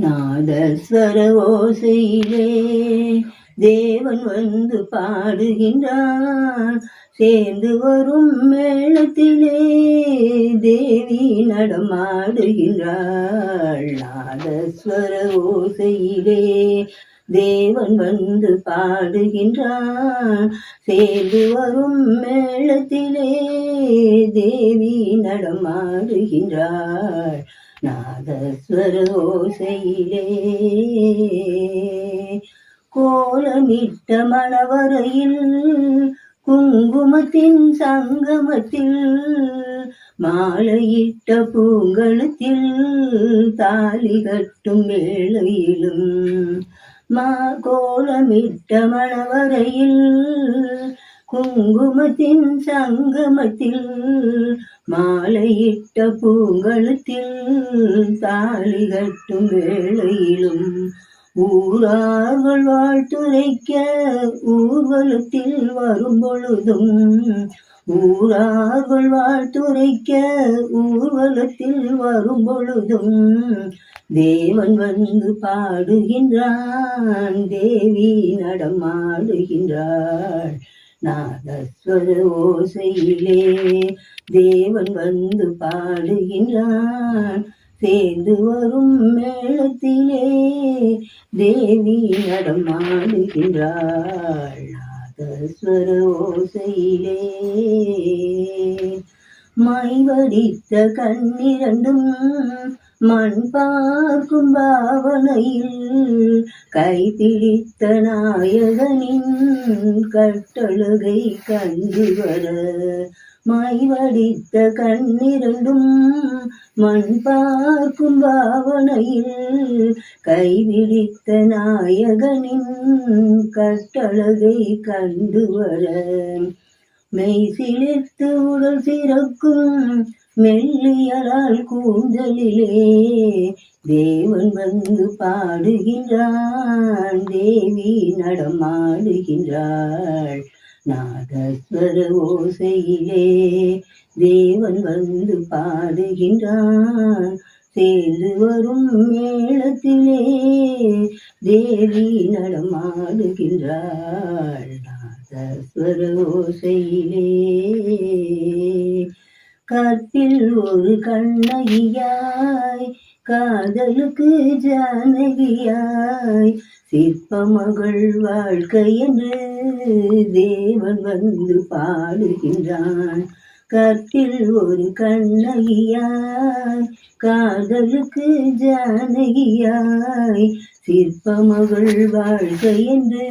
நாதஸ்வர ஓசையிலே தேவன் வந்து பாடுகின்றான் சேர்ந்து வரும் மேளத்திலே தேவி நடமாடுகின்றாள். நாதஸ்வர ஓசையிலே தேவன் வந்து பாடுகின்றான் சேர்ந்து வரும் மேளத்திலே தேவி நடமாடுகின்றாள் நாதஸ்வர ஓசையிலே கோலமிட்ட மணவரையில் குங்குமத்தின் சங்கமத்தில் மாலையிட்ட பூங்கலத்தில் தாலி கட்டும் வேளையிலும் மா கோலமிட்ட மணவரையில் குங்குமத்தின் சங்கமத்தில் மாலையிட்ட பூங்கலத்தில் தாலி கட்டும் வேளையிலும் ஊரார்கள் வாழ்த்துரைக்க ஊர்வலத்தில் வரும் பொழுதும் ஊரார்கள் வாழ்த்துரைக்க ஊர்வலத்தில் வரும் பொழுதும் தேவன் வந்து பாடுகின்றான் தேவி நடமாடுகின்றாள் நாதஸ்வர ஓசையிலே தேவன் வந்து பாடுகின்றான். சேர்ந்து வரும் மேளத்திலே தேவி நடமாடுகின்றாள் நாதஸ்வர மைவடித்த கண்ணிரண்டும் மண் பார்க்கும் பாவனையில் கைப்பிடித்த நாயகனின் கட்டழுகை கண்டு வர மாய்வடித்த கண்ணிரண்டும் மண் பார்க்கும் பாவனையில் கைவிடித்த நாயகனின் கட்டழகை கண்டு வர. மெய் சிலிர்த்து உடல் சிறக்கும் மெல்லியலால் கூந்தலிலே தேவன் வந்து பாடுகின்றான் தேவி நடமாடுகின்றாள். நாதஸ்வர ஓசையிலே தேவன் வந்து பாடுகின்றான் சேர்ந்து வரும் மேளத்திலே தேவி நடமாடுகின்றாள். நாதஸ்வர ஓசையிலே கற்பில் ஒரு கண்ணகியாய் காதலுக்கு ஜானகியாய். சிற்பமகள் வாழ்க்கை என்று தேவன் வந்து பாடுகின்றான். கற்பில் ஒரு கண்ணகியாய். காதலுக்கு ஜானகியாய். சிற்பமகள் வாழ்க்கை என்று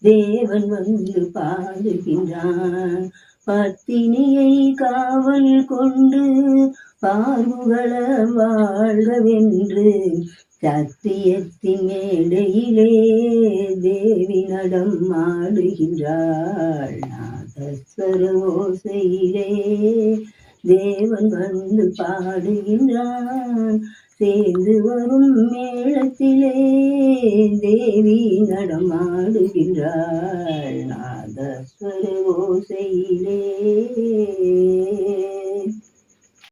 தேவன் வந்து பாடுகின்றான். பத்தினியை காவல் கொண்டு பார்வுகள வாழ்கவென்று சத்தியத்தின் மேடையிலே தேவி நடம் ஆடுகின்றாள். நாதஸ்வரோசையிலே தேவன் வந்து பாடுகின்றான். சேர்ந்து வரும் மேளத்திலே தேவி நடமாடுகின்றாள்